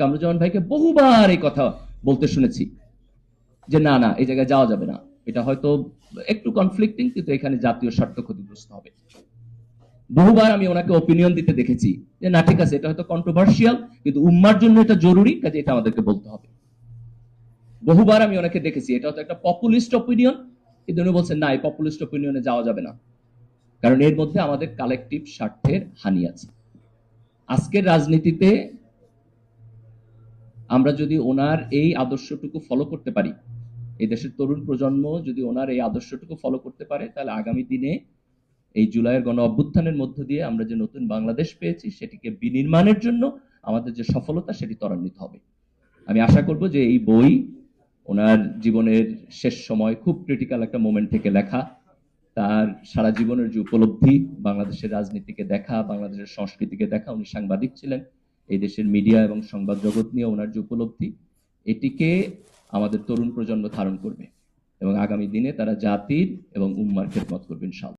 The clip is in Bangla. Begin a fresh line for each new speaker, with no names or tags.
কামরুজ্জামান ভাইকে বহুবার এই কথা বলতে শুনেছি যে না না, এই জায়গায় যাওয়া যাবে না। এটা হয়তো একটু কনফ্লিক্টিং কিন্তু এখানে জাতীয় স্বার্থ ক্ষতিগ্রস্ত হবে। বহুবার আমি ওনাকে ওপিনিয়ন দিতে দেখেছি যে, না, ঠিক আছে, এটা হয়তো কন্ট্রোভার্সিয়াল কিন্তু উম্মার জন্য এটা জরুরি, কাজে এটা আমাদেরকে বলতে হবে। বহুবার আমি ওনাকে দেখেছি, এটা হয়তো একটা পপুলিস্ট অপিনিয়ন কিন্তু উনি বলছেন, না, এই পপুলিস্ট অপিনিয়নে যাওয়া যাবে না। কারণ এর মধ্যে আমাদের কালেকটিভ স্বার্থের হানি আছে। আজকের রাজনীতিতে আমরা যদি ওনার এই আদর্শটুকু ফলো করতে পারি, এই দেশের তরুণ প্রজন্ম যদি ওনার এই আদর্শটুকু ফলো করতে পারে, তাহলে আগামী দিনে এই জুলাইয়ের গণ অভ্যুত্থানের মধ্য দিয়ে আমরা যে নতুন বাংলাদেশ পেয়েছি, সেটিকে বিনির্মাণের জন্য আমাদের যে সফলতা, সেটি ত্বরান্বিত হবে। আমি আশা করব যে এই বই ওনার জীবনের শেষ সময়, খুব ক্রিটিক্যাল একটা মোমেন্ট থেকে লেখা, তার সারা জীবনের যে উপলব্ধি, বাংলাদেশের রাজনীতিকে দেখা, বাংলাদেশের সংস্কৃতিকে দেখা, উনি সাংবাদিক ছিলেন। এই দেশের মিডিয়া এবং সংবাদ জগৎ নিয়ে ওনার যে উপলব্ধি, এটিকে আমাদের তরুণ প্রজন্ম ধারণ করবে এবং আগামী দিনে তারা জাতির এবং উম্মার খেদমত করবেন ইনশাআল্লাহ।